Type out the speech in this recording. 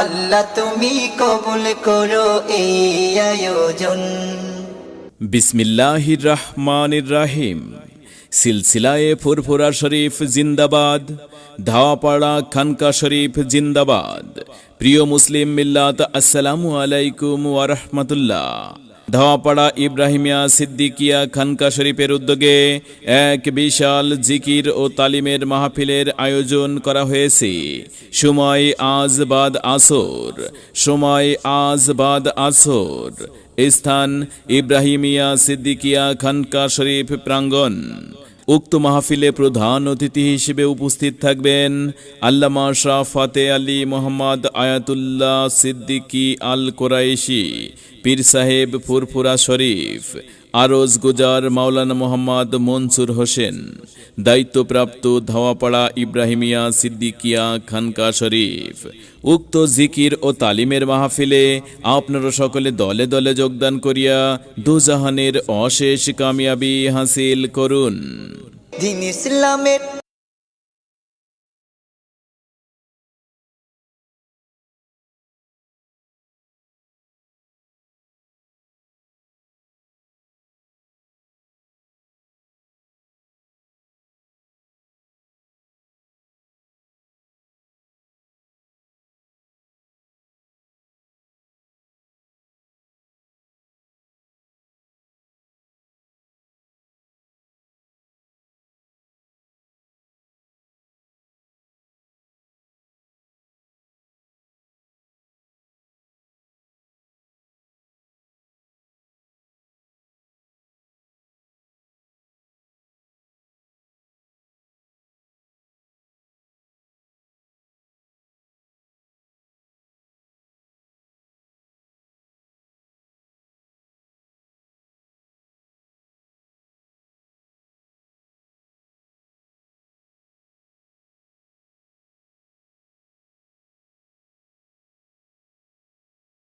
আল্লাহ তুমি কবুল করো এই আয়োজন। বিসমিল্লাহির রহমানির রাহিম। সিলসিলায়ে ফুরফুরা শরীফ জিন্দাবাদ, ধাওয়াপাড়া খানকা শরীফ জিন্দাবাদ। প্রিয় মুসলিম মিল্লাত, আসসালামু আলাইকুম ওয়া রাহমাতুল্লাহ। ধাওয়াপাড়া ইব্রাহিমিয়া সিদ্দিকিয়া খানকা শরীফের উদ্যোগে এক বিশাল জিকির ও তালিমের মাহফিলের আয়োজন করা হয়েছে। সময় আজ বাদ আসর সময় আজ বাদ আসর। স্থান ইব্রাহিমিয়া সিদ্দিকিয়া খানকা শরীফ প্রাঙ্গণ। উক্ত মাহফিলে প্রধান অতিথি হিসেবে উপস্থিত থাকবেন আল্লামা শাহ ফাতে আলী মোহাম্মদ আয়াতুল্লাহ সিদ্দিকি আল কোরাইশি পীর সাহেব ফুরফুরা শরীফ, আরজ গুজার মাওলানা মোহাম্মদ মনসুর হোসেন, দায়িত্বপ্রাপ্ত ধাওয়াপাড়া ইব্রাহিমিয়া সিদ্দিকিয়া খানকা শরীফ। উক্ত জিকির ও তালিমের মাহফিলে আপনারা সকলে দলে দলে যোগদান করিয়া দুজাহানের অশেষ কামিয়াবি হাসিল করুন। দিন ইসলামের